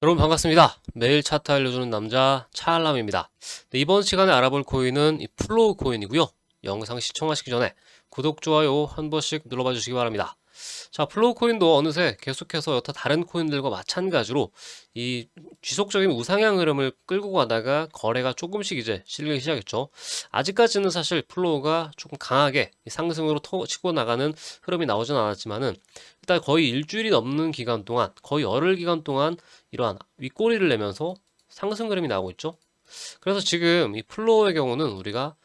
여러분 반갑습니다. 매일 차트 알려주는 남자 차알람입니다. 네, 이번 시간에 알아볼 코인은 이 플로우 코인이고요. 영상 시청하시기 전에 구독, 좋아요 한 번씩 눌러봐 주시기 바랍니다. 자, 플로우 코인도 어느새 계속해서 여타 다른 코인들과 마찬가지로 이 지속적인 우상향 흐름을 끌고 가다가 거래가 조금씩 이제 실리기 시작했죠. 아직까지는 사실 플로우가 조금 강하게 상승으로 터- 치고 나가는 흐름이 나오진 않았지만은 일단 거의 일주일이 넘는 기간 동안 거의 열흘 기간 동안 이러한 윗꼬리를 내면서 상승 흐름이 나오고 있죠. 그래서 지금 이 플로우의 경우는 우리가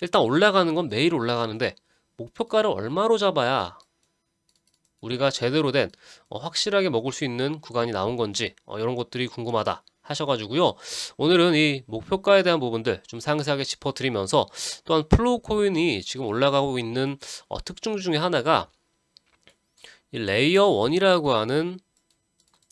일단 올라가는 건 매일 올라가는데 목표가를 얼마로 잡아야 우리가 제대로 된 어, 확실하게 먹을 수 있는 구간이 나온 건지 어, 이런 것들이 궁금하다 하셔가지고요. 오늘은 이 목표가에 대한 부분들 좀 상세하게 짚어드리면서 또한 플로우 코인이 지금 올라가고 있는 어, 특징 중에 하나가 이 레이어 1이라고 하는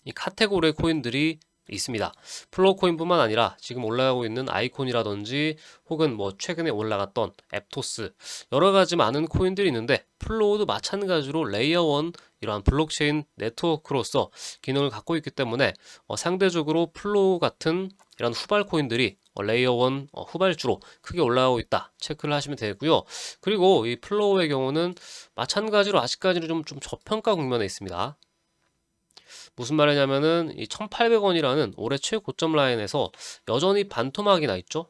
이 카테고리의 코인들이 있습니다. 플로우 코인뿐만 아니라 지금 올라가고 있는 아이콘이라든지 혹은 뭐 최근에 올라갔던 앱토스 여러 가지 많은 코인들이 있는데 플로우도 마찬가지로 레이어 1 이러한 블록체인 네트워크로서 기능을 갖고 있기 때문에 어, 상대적으로 플로우 같은 이런 후발 코인들이 어, 레이어 1 어, 후발주로 크게 올라가고 있다 체크를 하시면 되고요. 그리고 이 플로우의 경우는 마찬가지로 아직까지는 좀, 좀 저평가 국면에 있습니다. 무슨 말이냐면은 이 1,800원이라는 올해 최고점 라인에서 여전히 반토막이 나 있죠.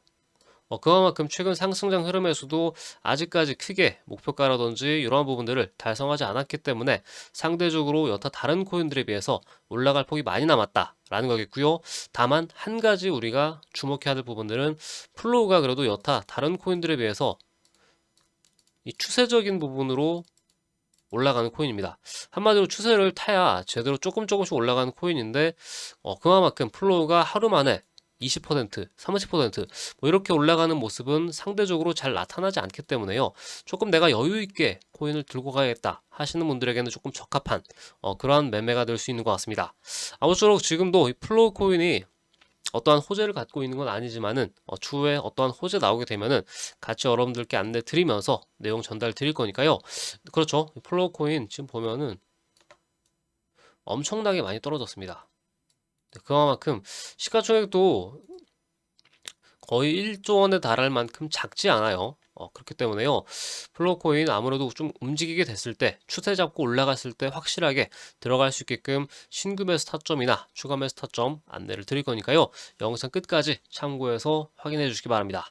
어, 그만큼 최근 상승장 흐름에서도 아직까지 크게 목표가라든지 이러한 부분들을 달성하지 않았기 때문에 상대적으로 여타 다른 코인들에 비해서 올라갈 폭이 많이 남았다라는 거겠고요. 다만 한 가지 우리가 주목해야 될 부분들은 플로우가 그래도 여타 다른 코인들에 비해서 이 추세적인 부분으로 올라가는 코인입니다. 한마디로 추세를 타야 제대로 조금 조금씩 올라가는 코인인데 어, 그만큼 플로우가 하루 만에 20%, 30%뭐 이렇게 올라가는 모습은 상대적으로 잘 나타나지 않기 때문에요. 조금 내가 여유 있게 코인을 들고 가야겠다 하시는 분들에게는 조금 적합한 어, 그러한 매매가 될 수 있는 것 같습니다. 아무쪼록 지금도 이 플로우 코인이 어떠한 호재를 갖고 있는 건 아니지만은 어, 추후에 어떠한 호재 나오게 되면은 같이 여러분들께 안내 드리면서 내용 전달 드릴 거니까요. 그렇죠. 플로우 코인 지금 보면은 엄청나게 많이 떨어졌습니다. 네, 그만큼 시가총액도 거의 1조 원에 달할 만큼 작지 않아요. 어, 그렇기 때문에요. 플로코인 아무래도 좀 움직이게 됐을 때, 추세 잡고 올라갔을 때 확실하게 들어갈 수 있게끔 신규 매수 타점이나 추가 매수 타점 안내를 드릴 거니까요. 영상 끝까지 참고해서 확인해 주시기 바랍니다.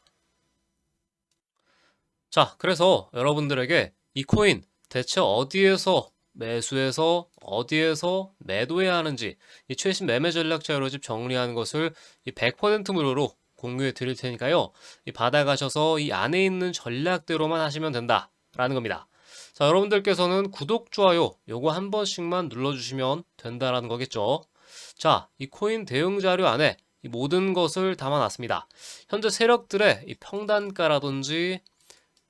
자, 그래서 여러분들에게 이 코인 대체 어디에서 매수해서 어디에서 매도해야 하는지 이 최신 매매 전략 자료집 정리하는 것을 이 100% 무료로 공유해 드릴 테니까요. 이 받아가셔서 이 안에 있는 전략대로만 하시면 된다라는 겁니다. 자, 여러분들께서는 구독, 좋아요 요거 한 번씩만 눌러주시면 된다라는 거겠죠. 자, 이 코인 대응 자료 안에 이 모든 것을 담아놨습니다. 현재 세력들의 이 평단가라든지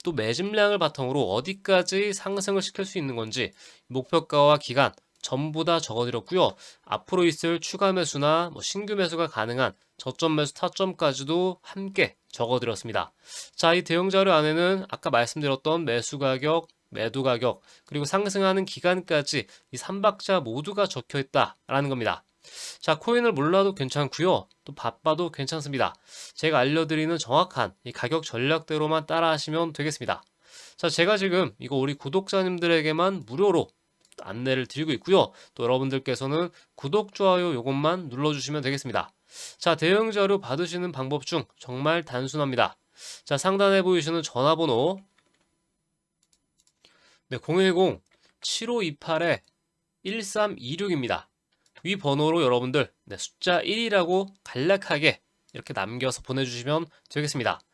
또 매집량을 바탕으로 어디까지 상승을 시킬 수 있는 건지 목표가와 기간 전부 다 적어드렸고요. 앞으로 있을 추가 매수나 뭐 신규 매수가 가능한 저점 매수 타점까지도 함께 적어드렸습니다. 자, 이 대응 자료 안에는 아까 말씀드렸던 매수 가격, 매도 가격, 그리고 상승하는 기간까지 이 3박자 모두가 적혀 있다라는 겁니다. 자, 코인을 몰라도 괜찮고요. 또 바빠도 괜찮습니다. 제가 알려드리는 정확한 이 가격 전략대로만 따라 하시면 되겠습니다. 자, 제가 지금 이거 우리 구독자님들에게만 무료로 안내를 드리고 있고요. 또 여러분들께서는 구독, 좋아요 요것만 눌러주시면 되겠습니다. 자, 대응 자료 받으시는 방법 중 정말 단순합니다. 자, 상단에 보이시는 전화번호 네, 010-7528-1326입니다. 위 번호로 여러분들 네, 숫자 1이라고 간략하게 이렇게 남겨서 보내주시면 되겠습니다.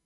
이